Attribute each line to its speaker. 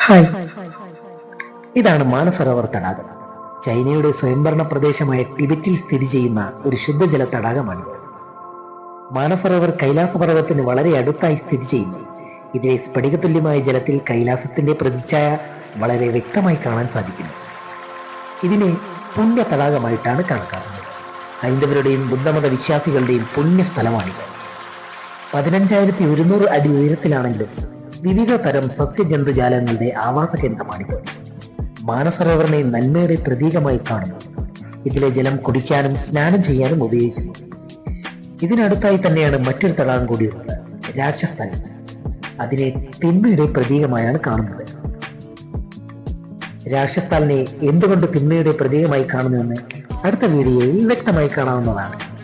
Speaker 1: Hi. ഇതാണ് മാനസരോവർ തടാകം ചൈനയുടെ സ്വയംഭരണ പ്രദേശമായ ടിബറ്റിൽ സ്ഥിതി ചെയ്യുന്ന ഒരു ശുദ്ധജല തടാകമാണ് മാനസരോവർ കൈലാസ പർവതത്തിന് വളരെ അടുത്തായി സ്ഥിതി ചെയ്യുന്നു. ഇതിലെ സ്ഫടികതുല്യമായ ജലത്തിൽ കൈലാസത്തിന്റെ പ്രതിച്ഛായ വളരെ വ്യക്തമായി കാണാൻ സാധിക്കുന്നു. ഇതിനെ പുണ്യ തടാകമായിട്ടാണ് കണക്കാക്കുന്നത്. ഹൈന്ദവരുടെയും ബുദ്ധമത വിശ്വാസികളുടെയും പുണ്യ സ്ഥലമാണിത്. പതിനഞ്ചായിരത്തി ഒരുന്നൂറ് അടി ഉയരത്തിലാണെങ്കിലും വിവിധ തരം സസ്യജന്തുജാലങ്ങളുടെ ആവാസ കേന്ദ്രമാണിത്. മാനസരോവറിനെ നന്മയുടെ പ്രതീകമായി കാണുന്നു. ഇതിലെ ജലം കുടിക്കാനും സ്നാനം ചെയ്യാനും ഉപയോഗിക്കുന്നു. ഇതിനടുത്തായി തന്നെയാണ് മറ്റൊരു തടാകം കൂടിയുള്ളത് രാക്ഷസ്ഥലം അതിനെ തിന്മയുടെ പ്രതീകമായാണ് കാണുന്നത്. രാക്ഷസ്ഥാലിനെ എന്തുകൊണ്ട് തിന്മയുടെ പ്രതീകമായി കാണുന്നുവെന്ന് അടുത്ത വീഡിയോയിൽ വ്യക്തമായി കാണാവുന്നതാണ്.